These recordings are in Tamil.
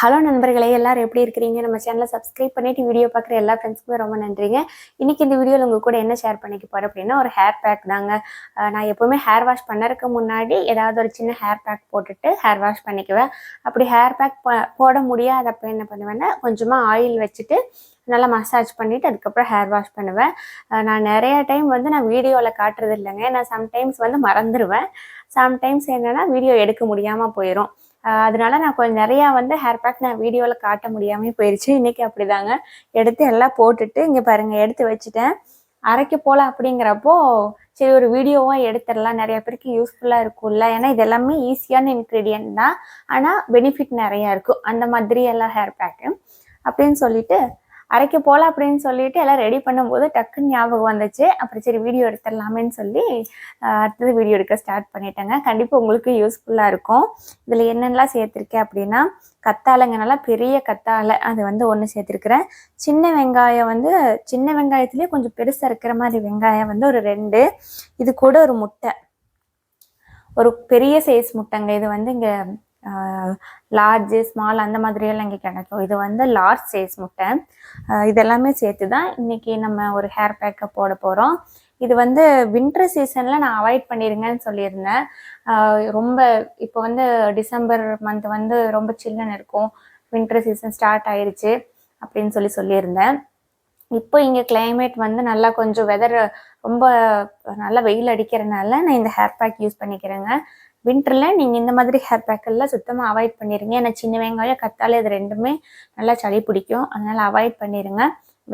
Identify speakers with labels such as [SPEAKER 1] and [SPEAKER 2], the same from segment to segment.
[SPEAKER 1] ஹலோ நண்பர்களே எல்லாரும் எப்படி இருக்கிறீங்க? நம்ம சேனலை சப்ஸ்கிரைப் பண்ணிட்டு வீடியோ பார்க்குற எல்லா ஃப்ரெண்ட்ஸுக்குமே ரொம்ப நன்றிங்க. இன்னைக்கு இந்த வீடியோவில் உங்கள் கூட என்ன ஷேர் பண்ணிக்க போகிறேன் அப்படின்னா ஒரு ஹேர் பேக் தாங்க. நான் எப்போவுமே ஹேர் வாஷ் பண்ணறதுக்கு முன்னாடி ஏதாவது ஒரு சின்ன ஹேர் பேக் போட்டுட்டு ஹேர் வாஷ் பண்ணிக்குவேன். அப்படி ஹேர் பேக் போட முடியாதப்ப என்ன பண்ணுவேன்னா கொஞ்சமாக ஆயில் வச்சுட்டு நல்லா மசாஜ் பண்ணிவிட்டு அதுக்கப்புறம் ஹேர் வாஷ் பண்ணுவேன். நான் நிறைய டைம் வந்து நான் வீடியோவில் காட்டுறது இல்லைங்க. நான் சம்டைம்ஸ் வந்து மறந்துடுவேன் சம்டைம்ஸ் என்னென்னா வீடியோ எடுக்க முடியாமல் போயிடும் அதனால நான் கொஞ்சம் நிறையா வந்து ஹேர் பேக் நான் வீடியோவில் காட்ட முடியாமல் போயிடுச்சு இன்றைக்கி அப்படிதாங்க. எடுத்து எல்லாம் போட்டுட்டு இங்கே பாருங்கள் எடுத்து வச்சுட்டேன். அரைக்க போல அப்படிங்கிறப்போ சரி ஒரு வீடியோவாக எடுத்துடலாம். நிறைய பேருக்கு யூஸ்ஃபுல்லாக இருக்கும்ல. ஏன்னா இது எல்லாமே ஈஸியான இன்க்ரீடியன்ட் தான். ஆனால் பெனிஃபிட் நிறையா இருக்கும். அந்த மாதிரி எல்லாம் ஹேர் பேக்கு அப்படின்னு சொல்லிட்டு அரைக்க போகலாம் அப்படின்னு சொல்லிட்டு எல்லாம் ரெடி பண்ணும்போது டக்குன்னு ஞாபகம் வந்துச்சு. அப்புறம் சரி வீடியோ எடுத்துடலாமேன்னு சொல்லி அடுத்தது வீடியோ எடுக்க ஸ்டார்ட் பண்ணிட்டேங்க. கண்டிப்பாக உங்களுக்கு யூஸ்ஃபுல்லாக இருக்கும். இதில் என்னென்னலாம் சேர்த்துருக்கேன் அப்படின்னா கத்தாழைங்க நல்லா பெரிய கத்தாழை அது வந்து ஒன்று சேர்த்துருக்குறேன். சின்ன வெங்காயம் வந்து சின்ன வெங்காயத்துலேயே கொஞ்சம் பெருசாக இருக்கிற மாதிரி வெங்காயம் வந்து ஒரு ரெண்டு. இது கூட ஒரு முட்டை. ஒரு பெரிய சைஸ் முட்டைங்க. இது வந்து இங்கே லார்ஜு ஸ்மால் அந்த மாதிரியெல்லாம் இங்கே கிடைக்கும். இது வந்து லார்ஜ் சைஸ் முட்டை. இதெல்லாமே சேர்த்து தான் இன்றைக்கி நம்ம ஒரு ஹேர் பேக்கை போட போகிறோம் இது வந்து வின்டர் சீசனில் நான் அவாய்ட் பண்ணிடுங்கன்னு சொல்லியிருந்தேன். ரொம்ப இப்போ வந்து டிசம்பர் மந்த் வந்து ரொம்ப சில்லுன்னு இருக்கும். வின்டர் சீசன் ஸ்டார்ட் ஆயிடுச்சு அப்படின்னு சொல்லி சொல்லியிருந்தேன். இப்போ இங்கே கிளைமேட் வந்து நல்லா கொஞ்சம் வெதர் ரொம்ப நல்லா வெயில் அடிக்கிறனால நான் இந்த ஹேர் பேக் யூஸ் பண்ணிக்கிறேங்க. வின்டரில் நீங்கள் இந்த மாதிரி ஹேர் பேக் எல்லாம் சுத்தமாக அவாய்ட் பண்ணிடுங்க ஏன்னா சின்ன வெங்காயம் கத்தாழை இது ரெண்டுமே நல்லா சளி பிடிக்கும். அதனால் அவாய்ட் பண்ணிடுங்க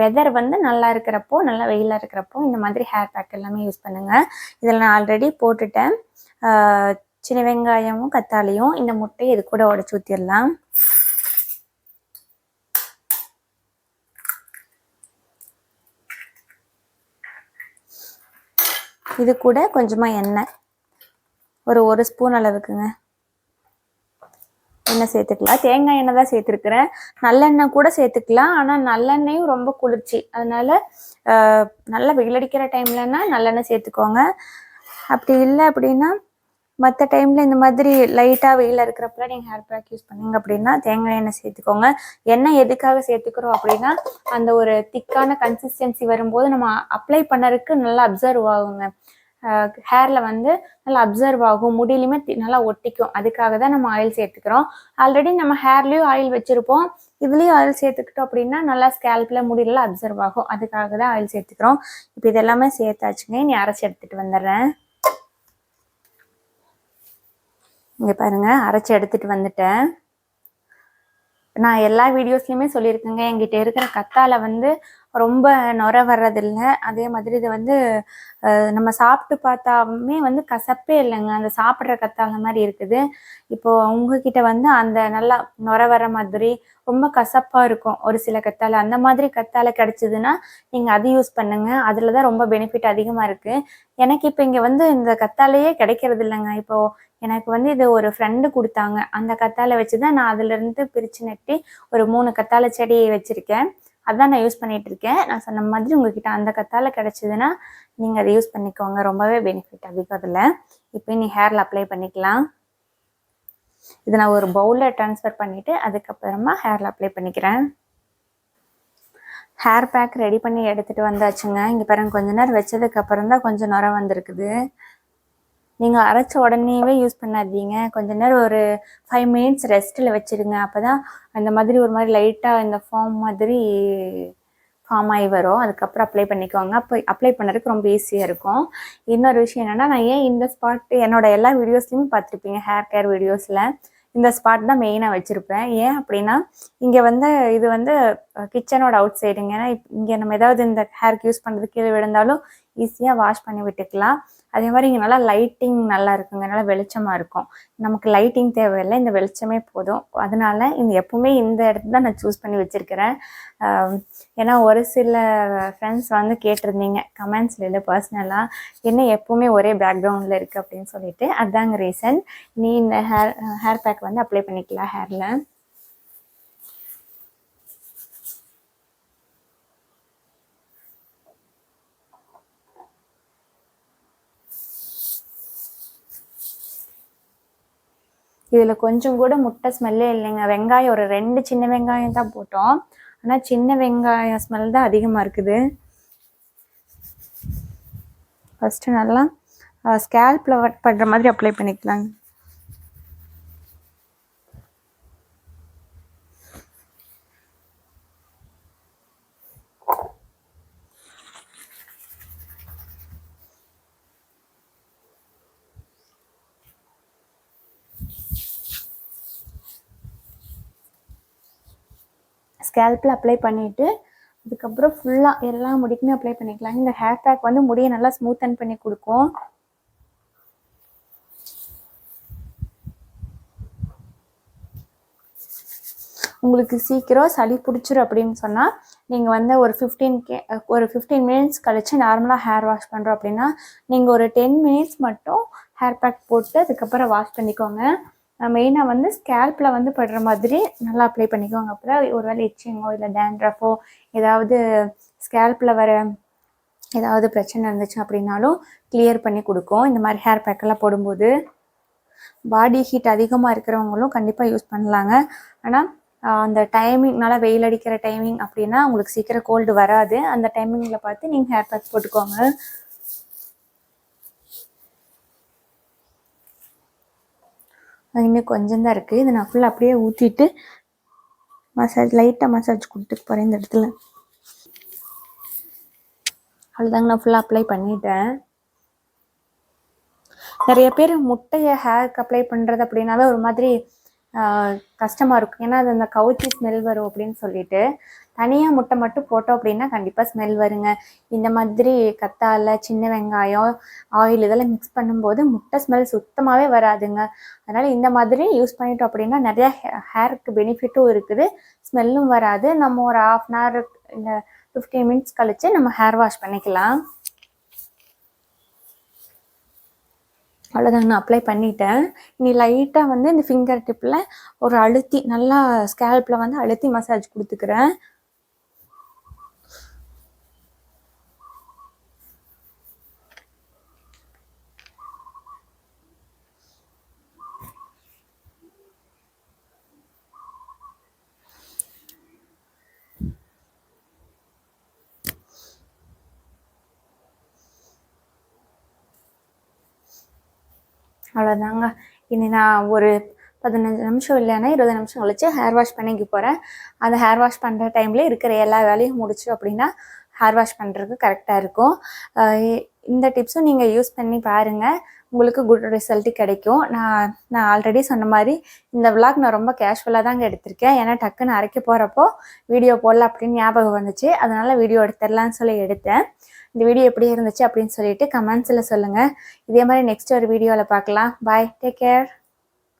[SPEAKER 1] வெதர் வந்து நல்லா இருக்கிறப்போ நல்லா வெயிலாக இருக்கிறப்போ இந்த மாதிரி ஹேர் பேக் எல்லாமே யூஸ் பண்ணுங்கள் இதில் நான் ஆல்ரெடி போட்டுட்டேன். சின்ன வெங்காயமும் கத்தாழையும் இந்த முட்டையை இது கூட உடச்சி ஊற்றிடலாம் இது கூட கொஞ்சமாக எண்ணெய். ஒரு ஒரு ஸ்பூன் அளவுக்குங்க. எண்ணெய் சேர்த்துக்கலாம். தேங்காய் எண்ணெய் தான் சேர்த்துருக்குறேன். நல்லெண்ணெய் கூட சேர்த்துக்கலாம். ஆனால் நல்லெண்ணெயும் ரொம்ப குளிர்ச்சி. அதனால ஆஹ், நல்லா வெயில் அடிக்கிற டைம்லன்னா நல்லெண்ணெய் சேர்த்துக்கோங்க. அப்படி இல்லை அப்படின்னா மற்ற டைமில் இந்த மாதிரி லைட்டாக வெயில் இருக்கிறப்பல நீங்கள் ஹேர் பேக் யூஸ் பண்ணீங்க அப்படின்னா தேங்காய் எண்ணெய் சேர்த்துக்கோங்க. எண்ணெய் எதுக்காக சேர்த்துக்கிறோம் அப்படின்னா அந்த ஒரு திக்கான கன்சிஸ்டன்சி வரும்போது நம்ம அப்ளை பண்ணறதுக்கு நல்லா அப்சர்வ் ஆகுங்க. ஹேரில் வந்து நல்லா அப்சர்வ் ஆகும் முடியிலுமே நல்லா ஒட்டிக்கும். அதுக்காக தான் நம்ம ஆயில் சேர்த்துக்கிறோம். ஆல்ரெடி நம்ம ஹேர்லேயும் ஆயில் வச்சுருப்போம். இதுலேயும் ஆயில் சேர்த்துக்கிட்டோம் அப்படின்னா நல்லா ஸ்கேல்பில் முடியல அப்சர்வ் ஆகும். அதுக்காக தான் ஆயில் சேர்த்துக்கிறோம். இப்போ இதெல்லாமே சேர்த்தாச்சுங்க. நீ அரைச்சி எடுத்துகிட்டு வந்துடுறேன். இங்கே பாருங்க. அரைச்சி எடுத்துட்டு வந்துட்டேன். நான் எல்லா வீடியோஸ்லையுமே சொல்லியிருக்கேங்க. என்கிட்ட இருக்கிற கத்தாழை வந்து ரொம்ப நுர வர்றதில்ல. அதே மாதிரி இது வந்து நம்ம சாப்பிட்டு பார்த்தாலுமே வந்து கசப்பே இல்லைங்க. அந்த சாப்பிட்ற கத்தாழை மாதிரி இருக்குது. இப்போது உங்ககிட்ட வந்து அந்த நல்லா நுர வர மாதிரி ரொம்ப கசப்பாக இருக்கும் ஒரு சில கத்தாழை அந்த மாதிரி கத்தாழை கிடச்சிதுன்னா நீங்கள் அது யூஸ் பண்ணுங்க. அதில் தான் ரொம்ப பெனிஃபிட் அதிகமாக இருக்குது எனக்கு இப்போ இங்கே வந்து இந்த கத்தாழையே கிடைக்கிறது இல்லைங்க. இப்போது எனக்கு வந்து இது ஒரு ஃப்ரெண்டு கொடுத்தாங்க. அந்த கத்தாழை வச்சு தான் நான் அதுலேருந்து பிரித்து நட்டி ஒரு மூணு கத்தாழை செடி வச்சுருக்கேன். அதான் நான் யூஸ் பண்ணிட்டு இருக்கேன் நான் சொன்ன மாதிரி உங்ககிட்ட அந்த கத்தால கிடைச்சதுன்னா நீங்கள் அதை யூஸ் பண்ணிக்கோங்க. ரொம்பவே பெனிஃபிட் அதிகம் அதில். இப்போ நீ ஹேரில் அப்ளை பண்ணிக்கலாம். இதை நான் ஒரு பவுலில் ட்ரான்ஸ்ஃபர் பண்ணிவிட்டு அதுக்கப்புறமா ஹேரில் அப்ளை பண்ணிக்கிறேன். ஹேர் பேக் ரெடி பண்ணி எடுத்துகிட்டு வந்தாச்சுங்க. இங்கே பாருங்க கொஞ்ச நேரம் வச்சதுக்கப்புறம் தான் கொஞ்சம் நுர வந்திருக்குது. நீங்கள் அரைச்ச உடனேவே யூஸ் பண்ணாதீங்க. கொஞ்ச நேரம் ஒரு ஃபைவ் மினிட்ஸ் ரெஸ்ட்டில் வச்சுருங்க. அப்போ தான் அந்த மாதிரி ஒரு மாதிரி லைட்டாக இந்த ஃபார்ம் மாதிரி ஃபார்ம் ஆகி வரும். அதுக்கப்புறம் அப்ளை பண்ணிக்கோங்க. அப்போ அப்ளை பண்ணுறதுக்கு ரொம்ப ஈஸியாக இருக்கும். இன்னொரு விஷயம் என்னென்னா நான் ஏன் இந்த ஸ்பாட் என்னோட எல்லா வீடியோஸ்லையுமே பார்த்துருப்பீங்க. ஹேர் கேர் வீடியோஸில் இந்த ஸ்பாட் தான் மெயினாக வச்சுருப்பேன். ஏன் அப்படின்னா இங்கே வந்து இது வந்து கிச்சனோட அவுட் சைடுங்க ஏன்னா இங்கே நம்ம ஏதாவது இந்த ஹேருக்கு யூஸ் பண்ணுறதுக்கு கீழே விழுந்தாலும் ஈஸியாக வாஷ் பண்ணி விட்டுக்கலாம். அதே மாதிரி இங்கே நல்லா லைட்டிங் நல்லா இருக்குங்க. நல்லா வெளிச்சமாக இருக்கும். நமக்கு லைட்டிங் தேவையில்லை. இந்த வெளிச்சமே போதும். அதனால இந்த எப்பவுமே இந்த இடத்துல தான் நான் சூஸ் பண்ணி வச்சுருக்கிறேன். ஏன்னா ஒரு சில ஃப்ரெண்ட்ஸ் வந்து கேட்டிருந்தீங்க. கமெண்ட்ஸில் இல்லை பர்சனலாக என்ன எப்பவுமே ஒரே பேக்ரவுண்டில் இருக்குது அப்படின்னு சொல்லிட்டு. அதுதாங்க ரீசன் நீ இந்த ஹேர் ஹேர் பேக் வந்து அப்ளை பண்ணிக்கலாம் ஹேரில் இதில் கொஞ்சம் கூட முட்டை ஸ்மெல்லே இல்லைங்க. வெங்காயம் ஒரு ரெண்டு சின்ன வெங்காயம் தான் போட்டோம். ஆனால் சின்ன வெங்காயம் ஸ்மெல் தான் அதிகமாக இருக்குது. ஃபஸ்ட்டு நல்லா ஸ்கேல்பில் பண்ணுற மாதிரி அப்ளை பண்ணிக்கலாங்க. ஸ்கேல்பில் அப்ளை பண்ணிவிட்டு அதுக்கப்புறம் ஃபுல்லாக எல்லா முடிக்குமே அப்ளை பண்ணிக்கலாம். இந்த ஹேர் பேக் வந்து முடியை நல்லா ஸ்மூத்தன் பண்ணி கொடுக்கும். உங்களுக்கு சீக்கிரம் சளி பிடிச்சிரும் அப்படின்னு சொன்னால் நீங்கள் வந்து ஒரு ஃபிஃப்டீன் கே ஒரு ஃபிஃப்டீன் மினிட்ஸ் கழித்து நார்மலாக ஹேர் வாஷ் பண்ணுறோம் அப்படின்னா நீங்கள் ஒரு டென் மினிட்ஸ் மட்டும் ஹேர் பேக் போட்டு அதுக்கப்புறம் வாஷ் பண்ணிக்கோங்க. மெயினாக வந்து ஸ்கேல்பில் வந்து படுற மாதிரி நல்லா அப்ளை பண்ணிக்கோங்க. அப்புறம் ஒரு வேளை இச்சிங்கோ இல்லை டேண்ட்ரஃபோ ஏதாவது ஸ்கேல்பில் வர ஏதாவது பிரச்சனை இருந்துச்சு அப்படின்னாலும் கிளியர் பண்ணி கொடுக்கும். இந்த மாதிரி ஹேர் பேக்கெல்லாம் போடும்போது பாடி ஹீட் அதிகமாக இருக்கிறவங்களும் கண்டிப்பாக யூஸ் பண்ணலாங்க. ஆனால் அந்த டைமிங் நல்லா வெயில் அடிக்கிற டைமிங் அப்படின்னா உங்களுக்கு சீக்கிரம் கோல்டு வராது. அந்த டைமிங்கில் பார்த்து நீங்கள் ஹேர் பேக் போட்டுக்கோங்க. இன்னும் கொஞ்சம் தான் இருக்குது இதை நான் ஃபுல்லாக அப்படியே ஊற்றிட்டு மசாஜ் லைட்டாக மசாஜ் கொடுத்துட்டு போகிறேன் இந்த இடத்துல. அவ்வளோதாங்க நான் ஃபுல்லாக அப்ளை பண்ணிட்டேன். நிறைய பேர் முட்டையை ஹேருக்கு அப்ளை பண்ணுறது அப்படின்னாவே ஒரு மாதிரி கஷ்டமாக இருக்கும். ஏன்னா அது அந்த கவுச்சி ஸ்மெல் வரும் அப்படின்னு சொல்லிட்டு. தனியாக முட்டை மட்டும் போட்டோம் அப்படின்னா கண்டிப்பாக ஸ்மெல் வருங்க. இந்த மாதிரி கத்தாழை சின்ன வெங்காயம் ஆயில் இதெல்லாம் மிக்ஸ் பண்ணும்போது முட்டை ஸ்மெல் சுத்தமாகவே வராதுங்க. அதனால் இந்த மாதிரி யூஸ் பண்ணிட்டோம் அப்படின்னா நிறையா ஹேருக்கு பெனிஃபிட்டும் இருக்குது. ஸ்மெல்லும் வராது. நம்ம ஒரு ஆஃப் அன் ஹவர் இல்லை ஃபிஃப்டீன் மினிட்ஸ் கழித்து நம்ம ஹேர் வாஷ் பண்ணிக்கலாம். அவ்வளோதாங்க நான் அப்ளை பண்ணிட்டேன். இனி லைட்டாக வந்து இந்த ஃபிங்கர் டிப்பில் ஒரு அழுத்தி நல்லா ஸ்கேல்பில் வந்து அழுத்தி மசாஜ் கொடுத்துக்கிறேன். அவ்வளோதாங்க இனி நான் ஒரு பதினஞ்சு நிமிஷம் இல்லைன்னா இருபது நிமிஷம் கழிச்சு ஹேர் வாஷ் பண்ணிக்க போகிறேன் அந்த ஹேர் வாஷ் பண்ணுற டைமில் இருக்கிற எல்லா வேலையும் முடிச்சு அப்படின்னா ஹேர் வாஷ் பண்ணுறதுக்கு கரெக்டாக இருக்கும். இந்த டிப்ஸும் நீங்கள் யூஸ் பண்ணி பாருங்கள் உங்களுக்கு குட் ரிசல்ட்டு கிடைக்கும். நான் நான் ஆல்ரெடி சொன்ன மாதிரி இந்த விளாக் நான் ரொம்ப கேஷுவலாக தாங்க எடுத்திருக்கேன். ஏன்னா டக்குன்னு அரைக்க போகிறப்போ வீடியோ போடல அப்படின்னு ஞாபகம் வந்துச்சு. அதனால் வீடியோ எடுத்துடலான்னு சொல்லி எடுத்தேன். இந்த வீடியோ எப்படி இருந்துச்சு அப்படின்னு சொல்லிட்டு கமெண்ட்ஸில் சொல்லுங்கள் இதே மாதிரி நெக்ஸ்ட் ஒரு வீடியோவில் பார்க்கலாம். Bye take care